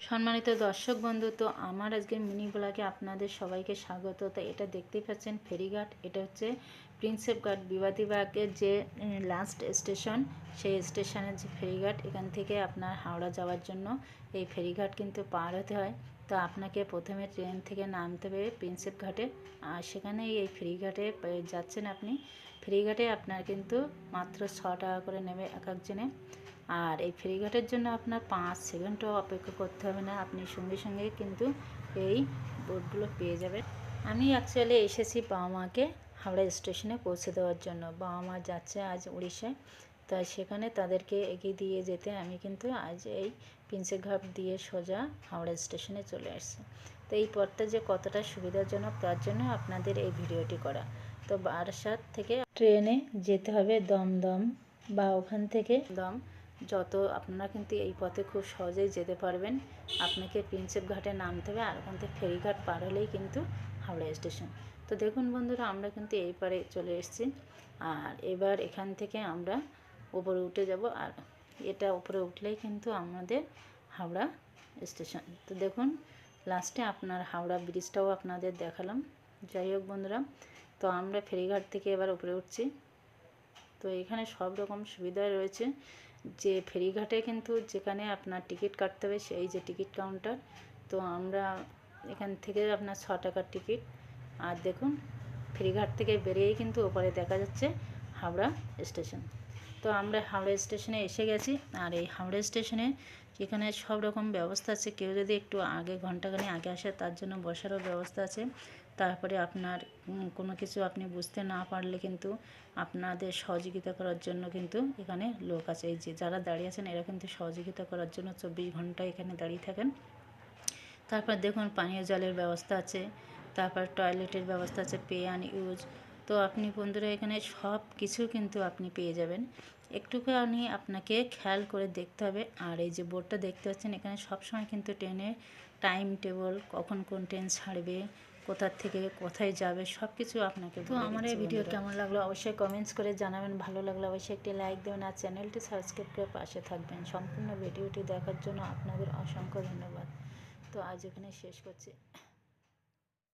সম্মানিত দর্শক বন্ধু, তো আমার আজকের মিনি ব্লগে আপনাদের সবাইকে স্বাগত। তো এটা দেখতেই পাচ্ছেন ফেরিঘাট, এটা হচ্ছে প্রিন্সেপ ঘাট বিবাদীবাগের যে লাস্ট স্টেশন সেই স্টেশনের যে ফেরিঘাট, এখান থেকে আপনার হাওড়া যাওয়ার জন্য এই ফেরিঘাট কিন্তু পার হতে হয়। তো আপনাকে প্রথমে ট্রেন থেকে নামতে হবে প্রিন্সেপ ঘাটে। আর সেখানে এই ফেরিঘাটে যাচ্ছেন আপনি। ফেরিঘাটে আপনার কিন্তু মাত্র ছ টাকা করে নেবে এক একজনে। আর এই ফেরিঘাটের জন্য আপনার পাঁচ সেকেন্ডও অপেক্ষা করতে হবে না। আপনি সঙ্গে সঙ্গে কিন্তু এই বোটগুলো পেয়ে যাবেন। আমি অ্যাকচুয়ালি এসেছি বাবা মাকে হাওড়া স্টেশনে পৌঁছে দেওয়ার জন্য। বাবা মা যাচ্ছে আজ উড়িষ্যায়। তাই সেখানে তাদেরকে এগিয়ে দিয়ে যেতে আমি কিন্তু আজ এই প্রিন্সেপ ঘাট দিয়ে সোজা হাওড়া স্টেশনে চলে আসছি। তো এই পথটা যে কতটা সুবিধাজনক তার জন্য আপনাদের এই ভিডিওটি করা। তো বারাসাত থেকে ট্রেনে যেতে হবে দমদম বা ওখান থেকে দম যত আপনারা কিন্তু এই পথে খুব সহজেই যেতে পারবেন। আপনাকে প্রিন্সেপ ঘাটে নামতে হবে, আর ওখান থেকে ফেরিঘাট পার হলেই কিন্তু হাওড়া স্টেশন। তো দেখুন বন্ধুরা, আমরা কিন্তু এই পারে চলে এসেছি। আর এবার এখান থেকে আমরা উপরে উঠে যাব আর এটা উপরে উঠলেই কিন্তু আমাদের হাওড়া স্টেশন। তো দেখুন লাস্টে আপনার হাওড়া ব্রিজটাও আপনাদের দেখালাম। যাই হোক বন্ধুরা, তো আমরা ফেরিঘাট থেকে এবার উপরে উঠছি। তো এখানে সব রকম সুবিধা রয়েছে যে ফেরিঘাটে কিন্তু যেখানে আপনার টিকিট কাটতে হবে সেই যে টিকিট কাউন্টার। তো আমরা এখান থেকে আপনার ছ টাকার টিকিট। আর দেখুন, ফেরিঘাট থেকে বেরিয়েই কিন্তু ওপরে দেখা যাচ্ছে হাওড়া স্টেশন। তো আমরা হাওড়া স্টেশনে এসে গেছি। আর এই হাওড়া স্টেশনে এখানে সব রকম ব্যবস্থা আছে, কেউ যদি একটু আগে ঘন্টাখানি আগে আসে, তার জন্য বসারও ব্যবস্থা আছে। তারপরে আপনার কোনো কিছু আপনি বুঝতে না পারলে কিন্তু আপনাদের সহযোগিতা করার জন্য কিন্তু এখানে লোক আছে। এই যে যারা দাঁড়িয়ে আছেন, এরা কিন্তু সহযোগিতা করার জন্য চব্বিশ ঘণ্টা এখানে দাঁড়িয়ে থাকেন। তারপর দেখুন, পানীয় জলের ব্যবস্থা আছে, তারপর টয়লেটের ব্যবস্থা আছে পে অ্যান্ড ইউজ তো আপনি বন্ধুরা এখানে সব কিছু কিন্তু আপনি পেয়ে যাবেন। একটুখানি আপনাকে খেয়াল করে দেখতে হবে। আর এই যে বোর্ডটা দেখতে পাচ্ছেন এখানে সবসময় কিন্তু ট্রেনের টাইম টেবল কখন কোন ট্রেন ছাড়বে কোথার থেকে কোথায় যাবে সব কিছু আপনাকে তো আমার এই ভিডিও কেমন লাগল অবশ্যই কমেন্টস করে জানাবেন। ভালো লাগলে অবশ্যই একটি লাইক দেবেন আর চ্যানেলটি সাবস্ক্রাইব করে পাশে থাকবেন। সম্পূর্ণ ভিডিওটি দেখার জন্য আপনাদের অসংখ্য ধন্যবাদ। তো আজ এখানে শেষ করছি।